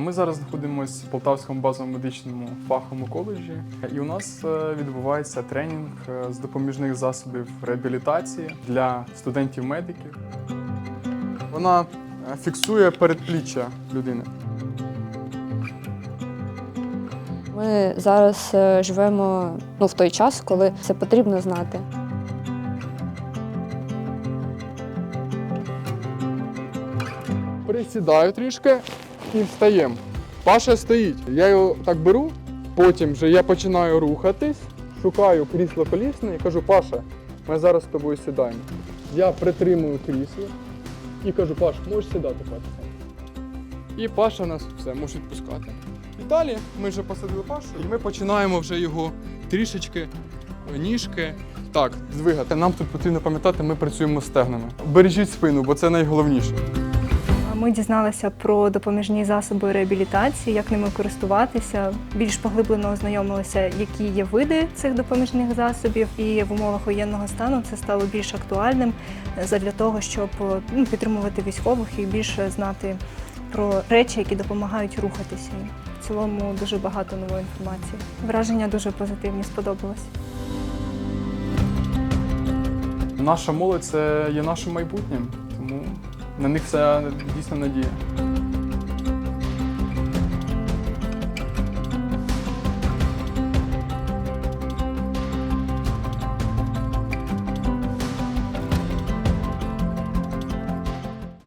Ми зараз знаходимося в Полтавському базовому медичному фаховому коледжі, і у нас е, відбувається тренінг е, з допоміжних засобів реабілітації для студентів-медиків. Вона е, фіксує передпліччя людини. Ми зараз живемо ну, в той час, коли це потрібно знати. Присідаю трішки і встаємо. Паша стоїть. Я його так беру, потім вже я починаю рухатись, шукаю крісло колісне і кажу, Паша, ми зараз з тобою сідаємо. Я притримую крісло і кажу, Паш, можеш сідати Паша. І Паша нас все може відпускати. І далі ми вже посадили Пашу, і ми починаємо вже його трішечки е, ніжки. Так, здвигати. Нам тут потрібно пам'ятати, ми працюємо з стегнами. Бережіть спину, бо це найголовніше. Ми дізналися про допоміжні засоби реабілітації, як ними користуватися. Більш поглиблено ознайомилися, які є види цих допоміжних засобів, і в умовах воєнного стану це стало більш актуальним задля того, щоб ну, підтримувати військових і більше знати про речі, які допомагають рухатися. В цілому дуже багато нової інформації. Враження дуже позитивні, сподобалось. Наша молодь це є нашим майбутнім, тому на них вся дійсно надія.